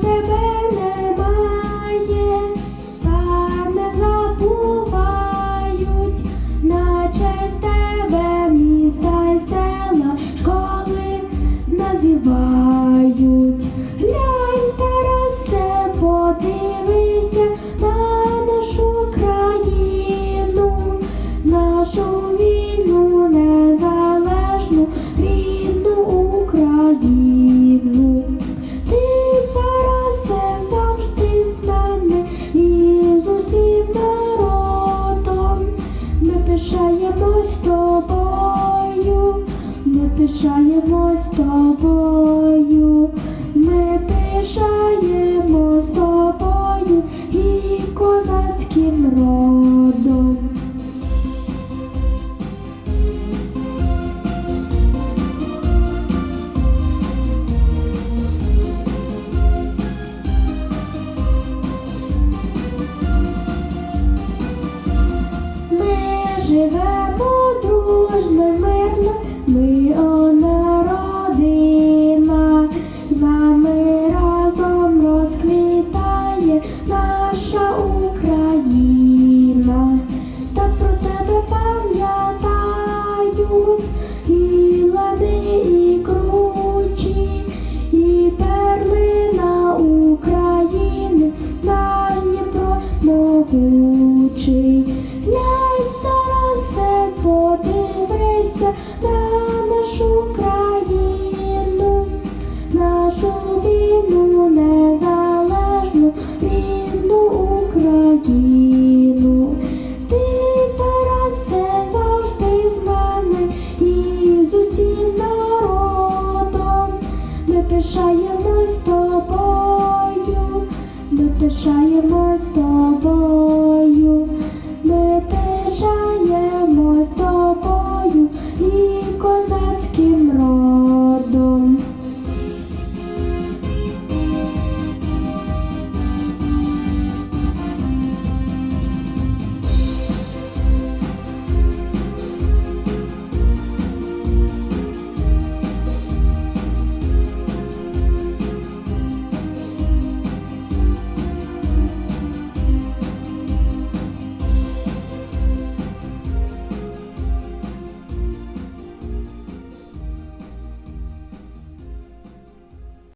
тебе немає, та не забувають, на честь тебе міста села, школи називають. Пишаємось тобою, ми пишаємось тобою, ми пишаємось тобою і козацьким родом. river на нашу країну, нашу вільну, незалежну, рідну Україну. Ти, Тарасе, завжди з нами і з усім народом. Ми пишаємось тобою, ми пишаємось